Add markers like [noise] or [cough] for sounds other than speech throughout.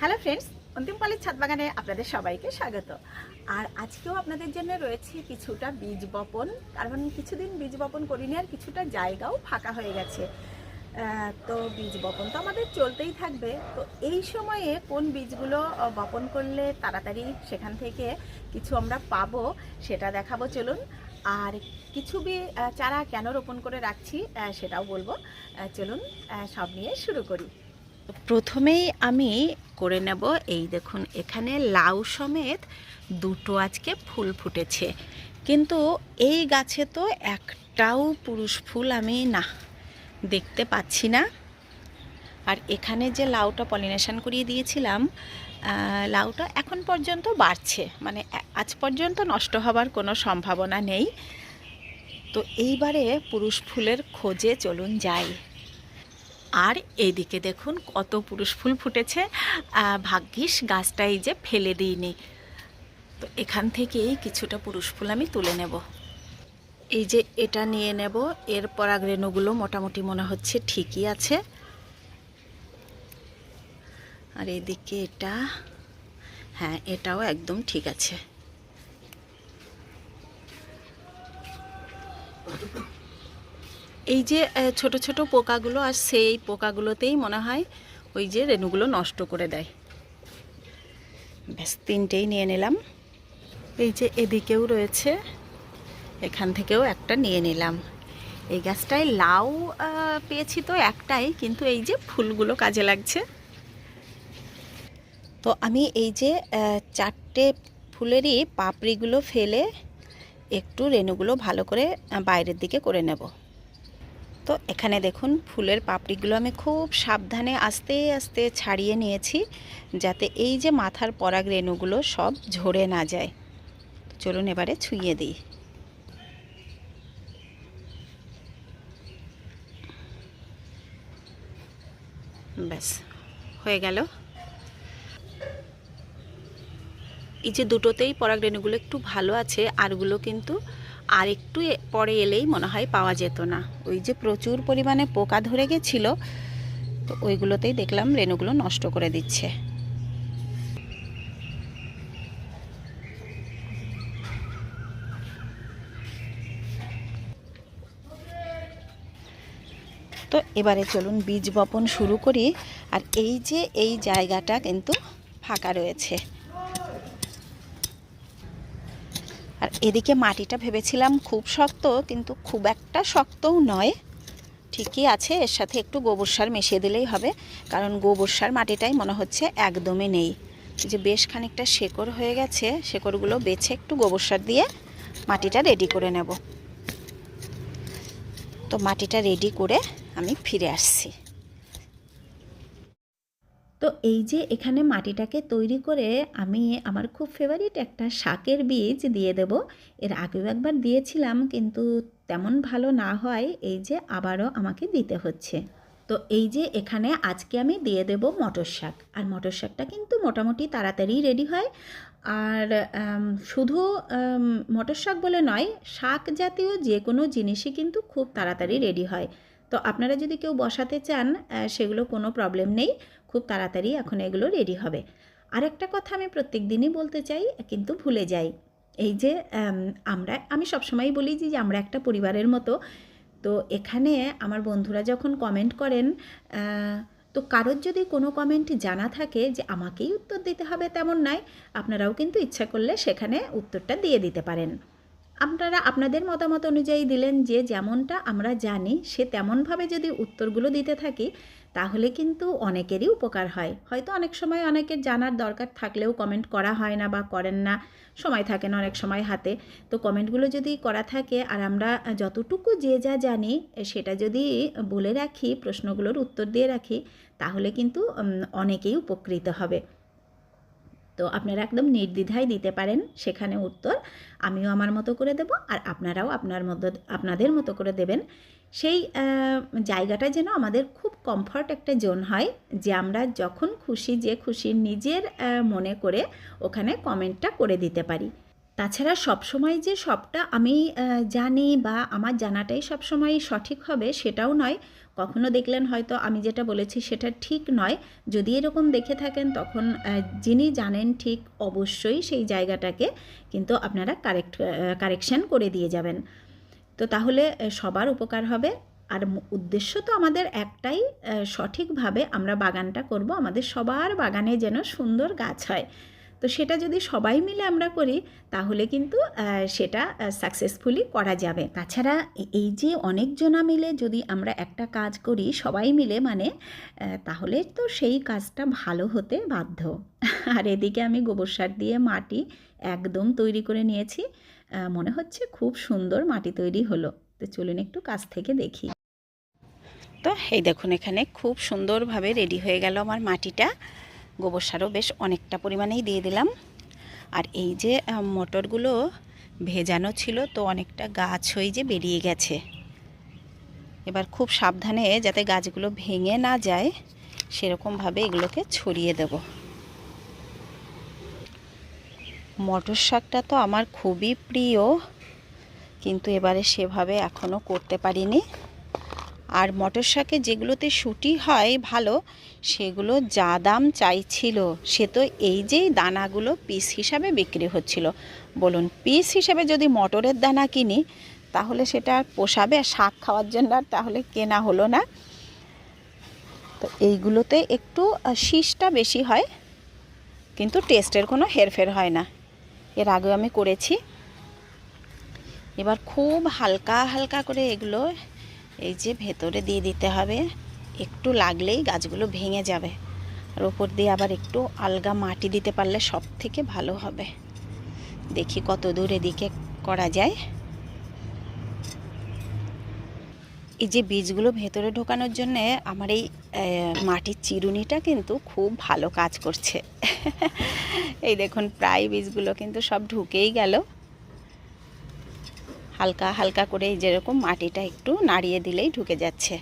Hello friends, অন্তিম পালের ছাদ বাগানে আপনাদের সবাইকে স্বাগত। আর আজকেও আপনাদের জন্য রয়েছে কিছুটা বীজ বপন, কারণ কিছুদিন বীজ বপন করিনি আর কিছুটা জায়গাও ফাঁকা হয়ে গেছে। তো বীজ বপন তো আমাদের চলতেই থাকবে। তো এই সময়ে কোন বীজগুলো বপন করলে তাড়াতাড়ি সেখান থেকে কিছু আমরা পাবো, সেটা দেখাবো চলুন। আর কিছু বি চারা কেন রোপণ করে রাখছি সেটাও বলব। চলুন সব নিয়ে শুরু করি। প্রথমেই আমি করে নেব এই দেখুন, এখানে লাউ সমেত দুটো আজকে ফুল ফুটেছে। কিন্তু এই গাছে তো একটাও পুরুষ ফুল আমি না, দেখতে পাচ্ছি না। আর এখানে যে লাউটা পলিনেশন করিয়ে দিয়েছিলাম লাউটা এখন পর্যন্ত বাড়ছে মানে আজ পর্যন্ত নষ্ট হবার কোনো সম্ভাবনা নেই। তো এইবারে পুরুষ ফুলের খোঁজে চলুন যাই। আর এইদিকে দেখুন কত পুরুষ ফুল ফুটেছে। ভাগ্যিস গাছটা এই যে ফেলে দিইনি। তো এখান থেকেই কিছুটা পুরুষ ফুল আমি তুলে নেব। এই যে এটা নিয়ে নেব, এর পরাগরেণুগুলো মোটামুটি মনে হচ্ছে ঠিকই আছে। আর এদিকে এটা হ্যাঁ এটাও একদম ঠিক আছে। এই যে ছোট ছোট পোকাগুলো, আর সেই পোকাগুলোতেই মনে হয় ওই যে রেণুগুলো নষ্ট করে দেয়। ব্যাস, তিনটেই নিয়ে নিলাম। এই যে এদিকেও রয়েছে, এখান থেকেও একটা নিয়ে নিলাম। এই গাছটায় লাউ পেয়েছি তো একটাই, কিন্তু এই যে ফুলগুলো কাজে লাগছে। তো আমি এই যে চারটে ফুলেরই পাপড়িগুলো ফেলে একটু রেণুগুলো ভালো করে বাইরের দিকে করে নেব। তো এখানে দেখুন, ফুলের পাপড়িগুলো আমি খুব সাবধানে আস্তে আস্তে ছাড়িয়ে নিয়েছি যাতে এই যে মাথার পরাগ রেণুগুলো সব ঝরে না যায়। চলুন এবারে ছুঁয়ে দিই। ব্যাস, হয়ে গেল। এই যে দুটোতেই পরাগ রেণুগুলো একটু ভালো আছে, আরগুলো কিন্তু আর একটু পরে এলেই মনে হয় পাওয়া যেত না। ওই যে প্রচুর পরিমাণে পোকা ধরে গেছিল, তো ওইগুলোতেই দেখলাম রেণুগুলো নষ্ট করে দিচ্ছে। তো এবারে চলুন বীজ বপন শুরু করি, আর এই যে এই জায়গাটা কিন্তু ফাঁকা রয়েছে আর এদিকে মাটিটা ভেবেছিলাম খুব শক্ত, কিন্তু খুব একটা শক্তও নয়। ঠিকই আছে, এর সাথে একটু গোবর সার মিশিয়ে দিলেই হবে, কারণ গোবর সার মাটিটাই মনে হচ্ছে একদমই নেই। যে বেশ খানিকটা শেকড় হয়ে গেছে, শেকড়গুলো বেছে একটু গোবর সার দিয়ে মাটিটা রেডি করে নেব। তো মাটিটা রেডি করে আমি ফিরে আসছি। তো এই যে এখানে মাটিটাকে তৈরি করে আমি আমার খুব ফেভারিট একটা শাকের বীজ দিয়ে দেব। এর আগেও একবার দিয়েছিলাম কিন্তু তেমন ভালো না হয়, এই যে আবারও আমাকে দিতে হচ্ছে। তো এই যে এখানে আজকে আমি দিয়ে দেব মটর শাক। আর মটর শাকটা কিন্তু মোটামুটি তাড়াতাড়ি রেডি হয়। আর শুধু মটর শাক বলে নয়, শাক জাতীয় যে কোনো জিনিসই কিন্তু খুব তাড়াতাড়ি রেডি হয়। তো আপনারা যদি কেউ বসাতে চান সেগুলো কোনো প্রবলেম নেই। খুব তাড়াতাড়ি এখন এগুলো রেডি হবে। আরেকটা কথা আমি প্রত্যেক দিনই বলতে চাই, কিন্তু ভুলে যাই। এই যে আমরা, আমি সবসময় বলি যে আমরা একটা পরিবারের মতো। তো এখানে আমার বন্ধুরা যখন কমেন্ট করেন তো কারোর যদি কোনো কমেন্ট জানা থাকে যে, আমাকেই উত্তর দিতে হবে তেমন নয়, আপনারাও কিন্তু ইচ্ছা করলে সেখানে উত্তরটা দিয়ে দিতে পারেন। আপনারা আপনাদের মতামত অনুযায়ী দিলেন যে যেমনটা আমরা জানি, সে তেমনভাবে যদি উত্তরগুলো দিতে থাকি, তাহলে কিন্তু অনেকেরই উপকার হয়। হয়তো অনেক সময় অনেকের জানার দরকার থাকলেও কমেন্ট করা হয় না বা করেন না, সময় থাকে না অনেক সময় হাতে। তো কমেন্টগুলো যদি করা থাকে আর আমরা যতটুকু যে যা জানি, সেটা যদি বলে রাখি, প্রশ্নগুলোর উত্তর দিয়ে রাখি, তাহলে কিন্তু অনেকেই উপকৃত হবে। তো আপনারা একদম নির্দ্বিধায় দিতে পারেন সেখানে উত্তর। আমিও আমার মতো করে দেব আর আপনারাও আপনার মতো আপনাদের মতো করে দেবেন। সেই জায়গাটা যেন আমাদের খুব কমফর্ট একটা জোন হয় যে আমরা যখন খুশি যে খুশি নিজের মনে করে ওখানে কমেন্টটা করে দিতে পারি। তাছাড়া সবসময় যে সবটা আমি জানি বা আমার জানাটাই সবসময় সঠিক হবে সেটাও নয়। কখনো দেখলেন হয়তো আমি যেটা বলেছি সেটা ঠিক নয়। যদি এরকম দেখে থাকেন তখন যিনি জানেন ঠিক অবশ্যই সেই জায়গাটাকে কিন্তু আপনারা কারেক্ট কারেকশন করে দিয়ে যাবেন। তো তাহলে সবার উপকার হবে। আর উদ্দেশ্য তো আমাদের একটাই সঠিকভাবে আমরা বাগানটা করব। আমাদের সবার বাগানে যেন সুন্দর গাছ হয়। তো সেটা যদি সবাই মিলে আমরা করি, তাহলে কিন্তু সেটা সাকসেসফুলি করা যাবে। তাছাড়া এই যে অনেকজনা মিলে যদি আমরা একটা কাজ করি, সবাই মিলে মানে তাহলে তো সেই কাজটা ভালো হতে বাধ্য। আর এদিকে আমি গোবর সার দিয়ে মাটি একদম তৈরি করে নিয়েছি। মনে হচ্ছে খুব সুন্দর মাটি তৈরি হলো। তো চলুন একটু কাছ থেকে দেখি। তো এই দেখুন এখানে খুব সুন্দরভাবে রেডি হয়ে গেল আমার মাটিটা। গোবর সারও বেশ অনেকটা পরিমাণেই দিয়ে দিলাম। আর এই যে মটরগুলো ভেজানো ছিল তো অনেকটা গাছ হয়ে যে বেরিয়ে গেছে। এবার খুব সাবধানে যাতে গাছগুলো ভেঙে না যায়, সেরকমভাবে এগুলোকে ছড়িয়ে দেব। মটর শাকটা তো আমার খুবই প্রিয়, কিন্তু এবারে সেভাবে এখনও করতে পারিনি। আর মটর শাকে যেগুলোতে শুটি হয় ভালো, সেগুলো যা দাম চাইছিল, সে তো এই যেই দানাগুলো পিস হিসাবে বিক্রি হচ্ছিল। বলুন পিস হিসাবে যদি মটরের দানা কিনি, তাহলে সেটা পোষাবে? আর শাক খাওয়ার জন্য আর তাহলে কেনা হলো না। তো এইগুলোতে একটু শীষটা বেশি হয়, কিন্তু টেস্টের কোনো হেরফের হয় না। এর আগেও আমি করেছি। এবার খুব হালকা হালকা করে এগুলো এই যে ভেতরে দিয়ে দিতে হবে। একটু লাগলেই গাছগুলো ভেঙে যাবে। আর ওপর দিয়ে আবার একটু আলগা মাটি দিতে পারলে সব থেকে ভালো হবে। দেখি কত দূর এদিকে করা যায়। এই যে বীজগুলো ভেতরে ঢোকানোর জন্যে আমার এই মাটির চিরুনিটা কিন্তু খুব ভালো কাজ করছে। এই দেখুন, প্রায় বীজগুলো কিন্তু সব ঢুকেই গেল। হালকা হালকা করে যেরকম মাটিটা একটু নাড়িয়ে দিলেই ঢুকে যাচ্ছে।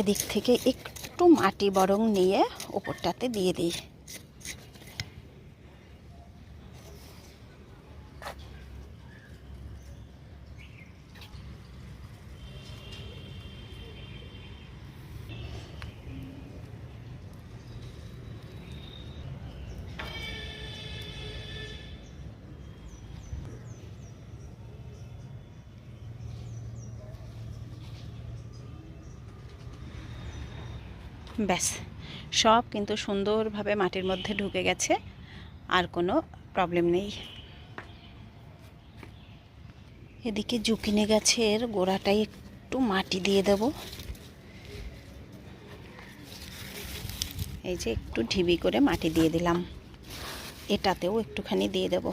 এদিক থেকে একটু মাটি বরং নিয়ে ওপরটাতে দিয়ে দিই। ব্যাস, সব কিন্তু সুন্দরভাবে মাটির মধ্যে ঢুকে গেছে, আর কোনো প্রবলেম নেই। এদিকে জুকিনে গাছের গোড়াটাই একটু মাটি দিয়ে দেব। এই যে একটু ঢিবি করে মাটি দিয়ে দিলাম। এটাতেও একটুখানি দিয়ে দেবো।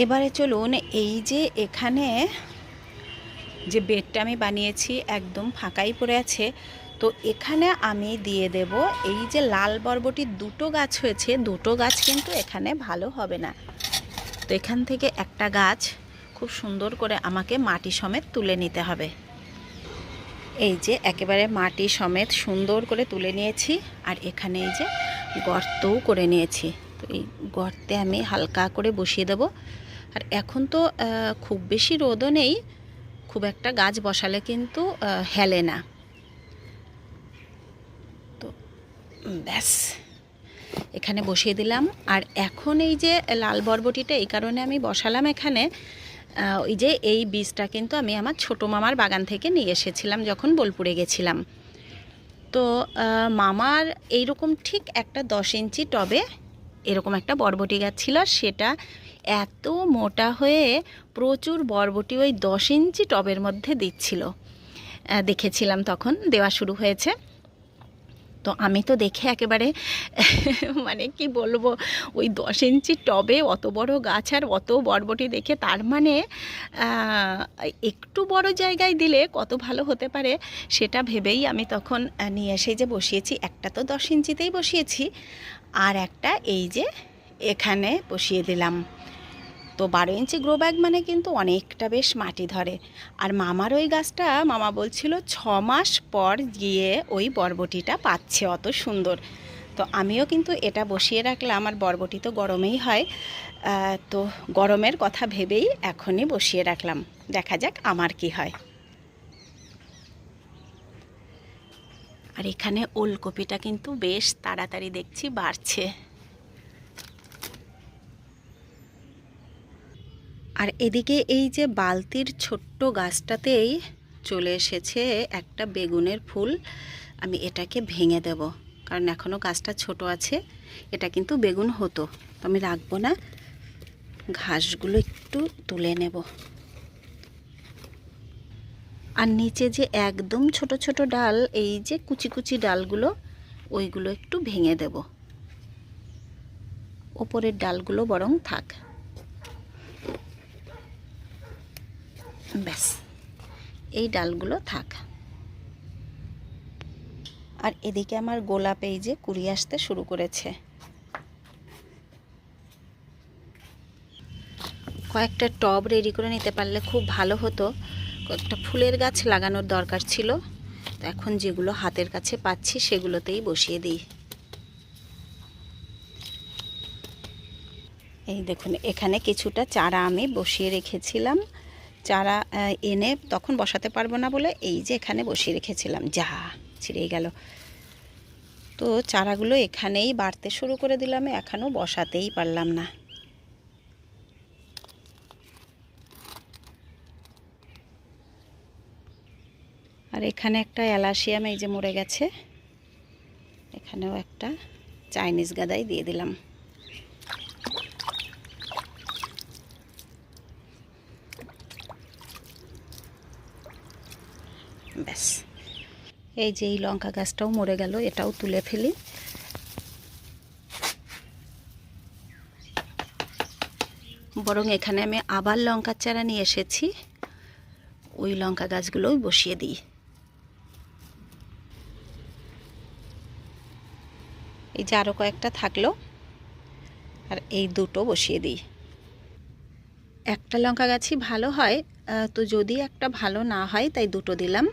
এবারে চলুন এই যে এখানে যে বেডটা আমি বানিয়েছি একদম ফাঁকাই পড়ে আছে, তো এখানে আমি দিয়ে দেব এই যে লাল বরবটির দুটো গাছ হয়েছে, দুটো গাছ কিন্তু এখানে ভালো হবে না। তো এখান থেকে একটা গাছ খুব সুন্দর করে আমাকে মাটি সমেত তুলে নিতে হবে। এই যে একেবারে মাটি সমেত সুন্দর করে তুলে নিয়েছি, আর এখানে এই যে গর্তও করে নিয়েছি। এই গর্তে আমি হালকা করে বসিয়ে দেব। আর এখন তো খুব বেশি রোদও নেই, খুব একটা গাছ বসালে কিন্তু হেলে না। তো ব্যাস, এখানে বসিয়ে দিলাম। আর এখন এই যে লাল বরবটিটা এই কারণে আমি বসালাম এখানে ওই যে এই বীজটা কিন্তু আমি আমার ছোটো মামার বাগান থেকে নিয়ে এসেছিলাম যখন বোলপুরে গেছিলাম। তো মামার এইরকম ঠিক একটা দশ ইঞ্চি টবে এরকম একটা বরবটি গাছ ছিল সেটা এত মোটা হয়ে প্রচুর বরবটি ওই দশ ইঞ্চি টবের মধ্যে দিচ্ছিল। দেখেছিলাম তখন দেওয়া শুরু হয়েছে। তো আমি তো দেখে একেবারে [laughs] মানে কি বলব, ওই দশ ইঞ্চি টবে অত বড় গাছ আর অত বরবটি দেখে তার মানে একটু বড় জায়গায় দিলে কত ভালো হতে পারে সেটা ভেবেই আমি তখন নিয়ে এসে যে বসিয়েছি, একটা তো দশ ইঞ্চিতেই বসিয়েছি। আর একটা এই যে এখানে বসিয়ে দিলাম। তো বারো ইঞ্চি গ্রো ব্যাগ মানে কিন্তু অনেকটা বেশ মাটি ধরে। আর মামার ওই গাছটা মামা বলছিল ছ মাস পর গিয়ে ওই বরবটিটা পাচ্ছে, অত সুন্দর। তো আমিও কিন্তু এটা বসিয়ে রাখলাম আমার বরবটি তো গরমেই হয়। তো গরমের কথা ভেবেই এখনই বসিয়ে রাখলাম। দেখা যাক আমার কি হয়। আর এখানে ওলকপিটা কিন্তু বেশ তাড়াতাড়ি দেখছি বাড়ছে। আর এদিকে এই যে বালতির ছোট্ট গাছটাতেই চলে এসেছে একটা বেগুনের ফুল। আমি এটাকে ভেঙে দেব, কারণ এখনও গাছটা ছোট আছে। এটা কিন্তু বেগুন হতো। তো আমি রাখব না। ঘাসগুলো একটু তুলে নেব। আর নিচে যে একদম ছোট ছোট ডাল, এই যে কুচি কুচি ডালগুলো, ওইগুলো একটু ভেঙে দেব। ওপরের ডালগুলো বরং থাক। ব্যাস, এই ডালগুলো থাক। আর এদিকে আমার গোলাপ এই যে কুড়ি আসতে শুরু করেছে। কয়েকটা টব রেডি করে নিতে পারলে খুব ভালো হতো। কয়েকটা ফুলের গাছ লাগানোর দরকার ছিল। তো এখন যেগুলো হাতের কাছে পাচ্ছি, সেগুলোতেই বসিয়ে দিই। এই দেখুন, এখানে কিছুটা চারা আমি বসিয়ে রেখেছিলাম। চারা এনে তখন বসাতে পারব না বলে এই যে এখানে বসিয়ে রেখেছিলাম। যা ছিঁড়ে গেল। তো চারাগুলো এখানেই বাড়তে শুরু করে দিলাম, এখনও বসাতেই পারলাম না। আর এখানে একটা অ্যালাসিয়াম এই যে মরে গেছে। এখানেও একটা চাইনিজ গাদাই দিয়ে দিলাম। ব্যাস। এই যে এই লঙ্কা গাছটাও মরে গেল, এটাও তুলে ফেলি। বরং এখানে আমি আবার লঙ্কার চারা নিয়ে এসেছি। ওই লঙ্কা গাছগুলোই বসিয়ে দিই। এই যে আরও কয়েকটা থাকল। আর এই দুটো বসিয়ে দিই। একটা লঙ্কা গাছই ভালো হয় তো যদি একটা ভালো না হয় তাই দুটো দিলাম।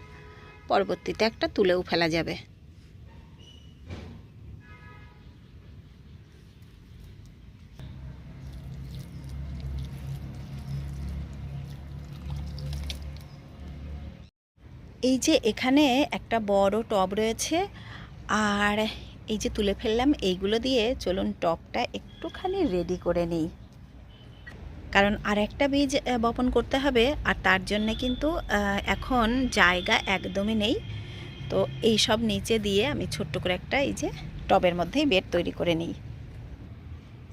পরবর্তীতে একটা তুলেও ফেলা যাবে। এই যে এখানে একটা বড় টব রয়েছে, আর এই যে তুলে ফেললাম, এইগুলো দিয়ে চলুন টবটা একটুখানি রেডি করে নিই। কারণ আর একটা বীজ বপন করতে হবে, আর তার জন্যে কিন্তু এখন জায়গা একদমই নেই। তো এই সব নিচে দিয়ে আমি ছোট্ট করে একটা এই যে টবের মধ্যেই বেড তৈরি করে নিই।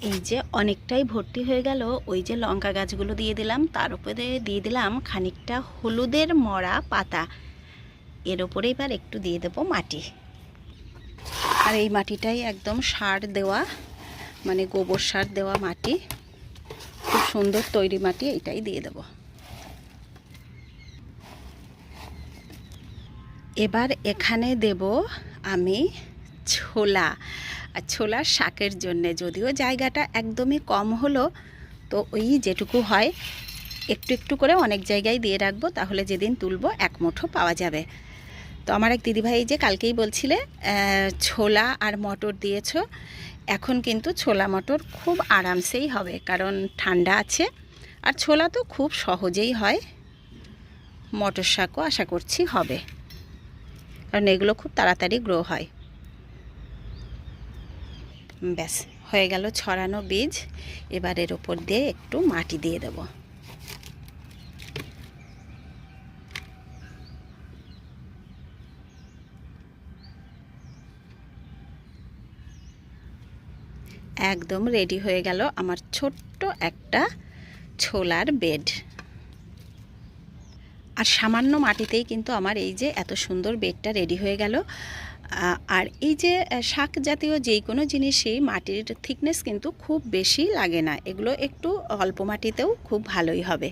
এই যে অনেকটাই ভর্তি হয়ে গেল, ওই যে লঙ্কা গাছগুলো দিয়ে দিলাম, তার উপরে দিয়ে দিলাম খানিকটা হলুদের মরা পাতা। এর ওপরে এবার একটু দিয়ে দেবো মাটি। আর এই মাটিটাই একদম সার দেওয়া মানে গোবর সার দেওয়া মাটি। খুব সুন্দর তৈরি মাটি এটাই দিয়ে দেব। এবার এখানে দেব আমি ছোলা, আর ছোলার শাকের জন্যে। যদিও জায়গাটা একদমই কম হলো, তো ওই যেটুকু হয়, একটু একটু করে অনেক জায়গায় দিয়ে রাখব, তাহলে যেদিন তুলবো এক মুঠো পাওয়া যাবে। তো আমার এক দিদিভাই যে কালকেই বলছিলে ছোলা আর মটর দিয়েছ। এখন কিন্তু ছোলা মটর খুব আরামসেই হবে, কারণ ঠান্ডা আছে। আর ছোলা তো খুব সহজেই হয়। মটর শাকও আশা করছি হবে, কারণ এগুলো খুব তাড়াতাড়ি গ্রো হয়। ব্যাস, হয়ে গেল ছড়ানো বীজ। এবার এর ওপর দিয়ে একটু মাটি দিয়ে দেবো। একদম রেডি হয়ে গেল আমার ছোট্ট একটা ছোলার বেড। আর সামান্য মাটিতেই কিন্তু আমার এই যে এত সুন্দর বেডটা রেডি হয়ে গেল। আর এই যে শাক জাতীয় যেই কোনো জিনিসই মাটির থিকনেস কিন্তু খুব বেশি লাগে না। এগুলো একটু অল্প মাটিতেও খুব ভালোই হবে।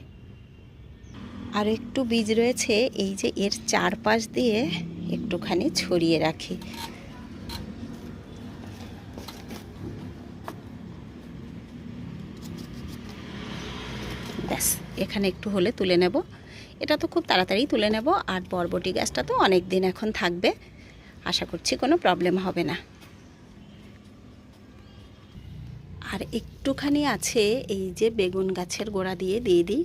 আর একটু বীজ রয়েছে, এই যে এর চারপাশ দিয়ে একটুখানি ছড়িয়ে রাখি ব্যাস এখানে একটু হলে তুলে নেব। এটা তো খুব তাড়াতাড়ি তুলে নেব আর বরবটি গাছটা তো অনেক দিন এখন থাকবে। আশা করছি কোনো প্রবলেম হবে না। আর একটুখানি আছে এই যে বেগুন গাছের গোড়া দিয়ে দিয়ে দিই,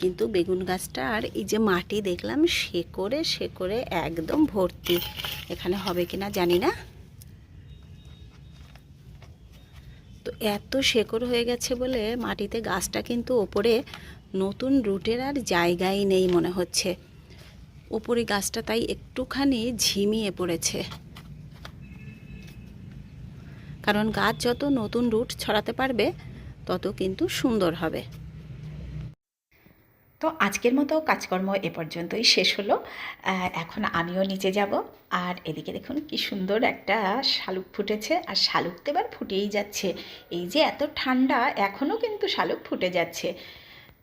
কিন্তু বেগুন গাছটা আর এই যে মাটি দেখলাম শেকড়ে শেকড়ে একদম ভর্তি। এখানে হবে কি না জানি না। তো এত শেকড় হয়ে গেছে বলে মাটিতে গাছটা কিন্তু ওপরে নতুন রুটের আর জায়গাই নেই মনে হচ্ছে। ওপরে গাছটা তাই একটুখানি ঝিমিয়ে পড়েছে। কারণ গাছ যত নতুন রুট ছড়াতে পারবে, তত কিন্তু সুন্দর হবে। তো আজকের মতো কাজকর্ম এ পর্যন্তই শেষ হলো। এখন আমিও নিচে যাব। আর এদিকে দেখুন কি সুন্দর একটা শালুক ফুটেছে। আর শালুক তো এবার ফুটেই যাচ্ছে। এই যে এত ঠান্ডা এখনও কিন্তু শালুক ফুটে যাচ্ছে।